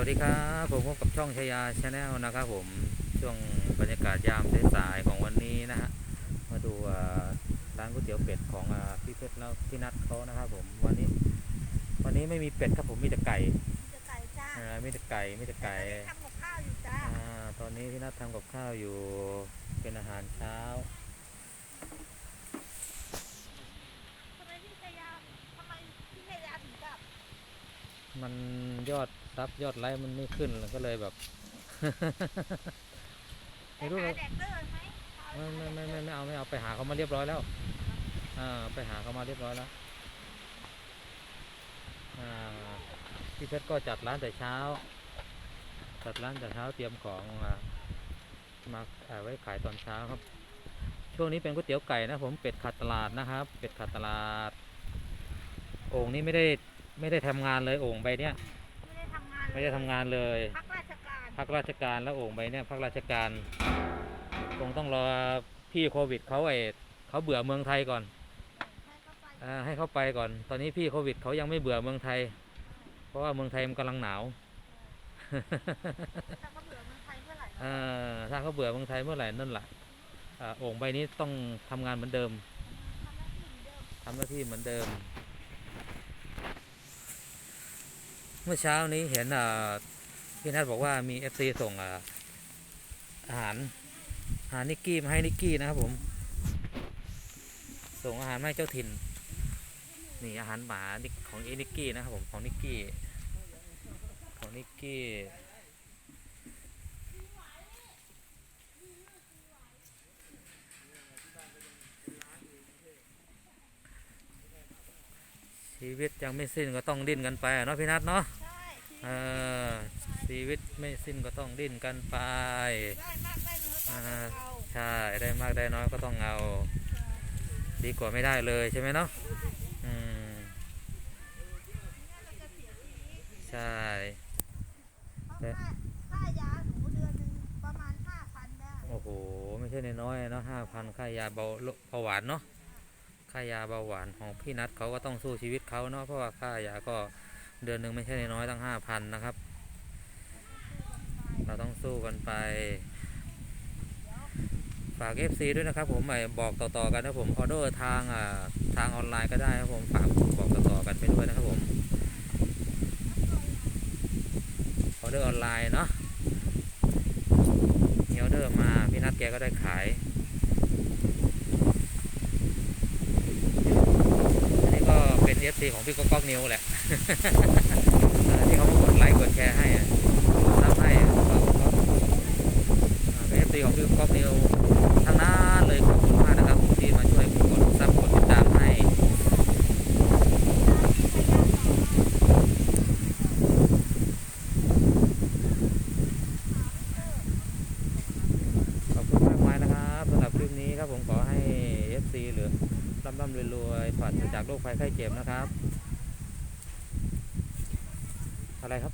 วัสดีครับ ผมพบกับช่องชายาชาแนลนะครับผมช่วงบรรยากาศยามสายๆของวันนี้นะฮะมาดูอ่าร้านก๋วยเตี๋ยวเป็ดของอ่าพี่เพชรแล้วพี่นัทเขานะครับผมวันนี้ วันนี้ไม่มีเป็ดครับผมมีแต่ไก่จะไก่จ้าอ่ามีแต่ไก่มีแต่ไก่ทำกับข้าวอยู่จ้าอ่าตอนนี้พี่นัททำกับข้าวอยู่เป็นอาหารเช้าทำไมพี่ชายาทำไมพี่ชายาถึงกลับมันยอด ซับยอดไลค์มันไม่ขึ้นก็เลยแบบ ไม่รู้เลยไม่ไม่ไม่ไม่เอาไม่เอาไปหาเขามาเรียบร้อยแล้ว อ่า ไปหาเขามาเรียบร้อยแล้ว อ่า พี่เพชรก็จัดร้านแต่เช้า จัดร้านแต่เช้าเตรียมของมามาไว้ขายตอนเช้าครับ ช่วงนี้เป็นก๋วยเตี๋ยวไก่นะผมเป็ดขาดตลาดนะครับ เป็ดขาดตลาด โอ่งนี้ไม่ได้ไม่ได้ทำงานเลยโอ่งใบเนี้ย ไม่ได้ทำงานไม่ได้ทำงานเลยพักราชการพักราชการแล้วโอ่งใบเนี่ยพักราชการคงต้องรอพี่โควิดเขาไอเขาเบื่อเมืองไทยก่อนให้เข้าไปอาให้เขาไปก่อน ตอนนี้พี่โควิดเขายังไม่เบื่อเมืองไทย เพราะว่าเมืองไทยมันกำลังหนาวถ้าเขาเบื่อเมืองไทยเมื่อไหร่อ่าถ้าเขาเบื่อเมืองไทยเมื่อไหร่นั่นแหละอ่าโอ่งใบนี้ต้องทำงานเหมือนเดิมทำหน้าที่เหมือนเดิม ทำหน้าที่ เมื่อเช้านี้เห็นพี่นัทบอกว่ามีเอฟซีส่งอาหารอาหารนิกกี้มาให้นิกกี้นะครับผม ส่งอาหารมาให้เจ้าถิ่นนี่อาหารหมาของเอนิกกี้นะครับผมของนิกกี้ของนิกกี้ ชีวิตยังไม่สิ้นก็ต้องดิ้นกันไปอะเนาะพี่นัทเนาะใช่เออชีวิตไม่สิ้นก็ต้องดิ้นกันไปได้มากได้น้อยก็ต้องเอาใช่ได้มากได้น้อยก็ต้องเอา ดีกว่าไม่ได้เลยใช่ไหมเนาะอืมงั้นเราจะเสียชีวิตใช่เพราะค่าค่ายาหนูเดือนหนึ่งประมาณห้าพันได้โอ้โห ไม่ใช่น้อยๆเนาะห้าพันค่ายาเบาโรคเบาหวานเนาะ ค่ายาเบาหวานของพี่นัทเขาก็ต้องสู้ชีวิตเขาเนาะเพราะว่าค่ายาก็เดือนหนึ่งไม่ใช่น้อยตั้งห้าพันนะครับ เราต้องสู้กันไป ฝาก FC ด้วยนะครับ ผมไอ้บอกต่อๆกันนะผมออเดอร์ทางอ่าทางออนไลน์ก็ได้ครับผมฝากบอกต่อๆกันไปด้วยนะครับผมออเดอร์ออนไลน์เนาะมีออเดอร์มาพี่นัทแกก็ได้ขายอันนี้ ก็เป็น FC ของพี่ก๊อกก๊อกนิวแหละที่เขามากดไลค์กดแชร์ให้อะทำให้ก็ก็อ่าเป็น FC ของพี่ก๊อกนิวทั้งนั้นเลยขอบคุณมากนะครับที่มาช่วยกดซับกดติดตามให้ขอบคุณมากมายนะครับสำหรับคลิปนี้ครับผมขอให้ FC หรือ ร่ำรวยๆปราศจากโรคภัยไข้เจ็บนะครับ อะไรครับ